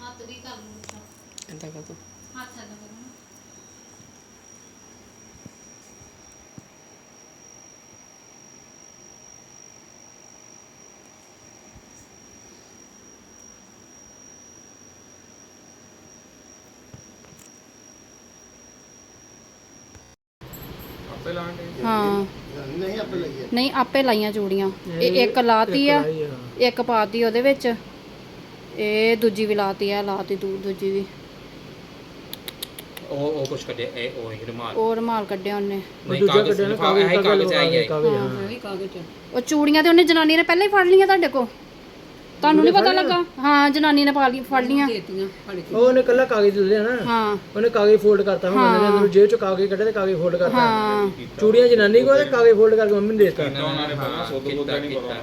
ਹੱਥ ਵੀ ਕਰ ਲਓ ਅੱਛਾ ਏਦਾਂ ਕਰ ਤੂੰ। ਹੱਥ ਏਦਾਂ ਕਰੋ ਆਪੇ ਹਾਂ। ਨਹੀਂ ਆਪੇ ਲਈਏ। ਨਹੀਂ ਆਪੇ ਲਾਈਆਂ ਚੂੜੀਆਂ। ਇਹ ਇੱਕ ਲਾਤੀ ਆ ਇੱਕ ਪਾਤੀ ਉਹਦੇ ਵਿੱਚ। ਇਹ ਦੂਜੀ ਵੀ ਲਾਤੀ ਆ ਲਾਤੀ ਦੂ ਦੂਜੀ ਵੀ। ਉਹ ਉਹ ਕੁਛ ਕੱਢਿਆ ਇਹ ਉਹ ਹੀ ਰੁਮਾਲ। ਉਹ ਰੁਮਾਲ ਕੱਢਿਆ ਉਹਨੇ। ਨਹੀਂ ਕਾਗਜ਼ ਲਿਫਾਫਾ ਹੈ ਕਾਗਜ਼ ਆਈ ਹੈ। ਉਹ ਚੂੜੀਆਂ ਤੇ ਉਹਨੇ ਜਨਾਨੀ ਨੇ ਪਹਿਲਾਂ ਹੀ ਫੜ ਲਈਆਂ ਤੁਹਾਡੇ ਕੋ ਤੁਹਾਨੂੰ ਨਹੀਂ ਪਤਾ ਲੱਗਾ? ਹਾਂ ਜਨਾਨੀ ਨੇ ਪਾ ਲਈ ਫੜ ਲਈਆਂ ਉਹ ਉਹਨੇ ਕੱਲਾ ਕਾਗਜ਼ ਲੈ ਲਿਆ ਨਾ। ਹਾਂ। ਉਹਨੇ ਕਾਗਜ਼ ਫੋਲਡ ਕਰਤਾ ਮੈਂ ਬੰਦੇ ਨੇ ਅੰਦਰੋਂ ਜੇਬ ਚੋਂ ਕਾਗਜ਼ ਕੱਢੇ ਤੇ ਕਾਗਜ਼ ਫੋਲਡ ਕਰਤਾ। ਹਾਂ। ਚੂੜੀਆਂ ਜਨਾਨੀ ਕੋਲ ਤੇ ਕਾਗਜ਼ ਫੋਲਡ ਕਰਕੇ ਮੰਮੀ ਨੂੰ ਦੇ ਦਿੱਤਾ। ਉਹਨਾਂ ਨੇ ਪਹਿਲਾਂ ਸੋਧ ਬੋਧ ਨਹੀਂ ਪਤਾ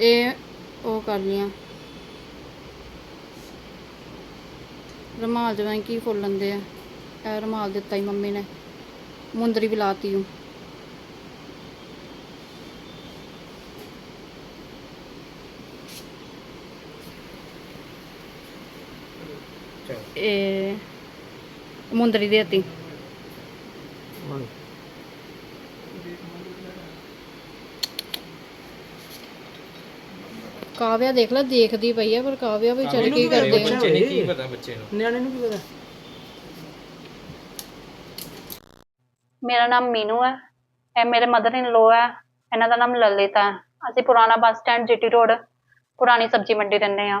ਇਹ ਉਹ ਕਰ ਲੀਆਂ ਰਮਾਲ ਜਿਵੇਂ ਕੀ ਫੁੱਲ ਲੰਦੇ ਆ। ਇਹ ਰਮਾਲ ਦਿੱਤਾ ਹੀ ਮੰਮੀ ਨੇ। ਮੁੰਦਰੀ ਵੀ ਲਾਤੀ ਹੂੰ। ਇਹ ਮੁੰਦਰੀ ਦੇਤੀ ਕਾਵਿਆ ਦੇਖ ਲੈ ਦੇਖਦੀ ਪਈ ਆ ਪਰ ਕਾਵਿਆ ਵੀ ਚੱਲ ਕੀ ਕਰਦੇ ਆ। ਬੱਚੇ ਨੇ ਕੀ ਪਤਾ ਬੱਚੇ ਨੂੰ। ਨਿਆਣੇ ਨੂੰ ਕੀ ਪਤਾ? ਮੇਰਾ ਨਾਮ ਮੀਨੂ ਹੈ ਇਹ ਮੇਰੇ ਮਦਰ ਇਨ ਲੋ ਹੈ ਇਹਨਾਂ ਦਾ ਨਾਮ ਲਲਿਤ ਹੈ ਅਸੀਂ ਪੁਰਾਣਾ ਬੱਸ ਸਟੈਂਡ ਜੀਟੀ ਰੋਡ ਪੁਰਾਣੀ ਸਬਜ਼ੀ ਮੰਡੀ ਰਹਿੰਦੇ ਆ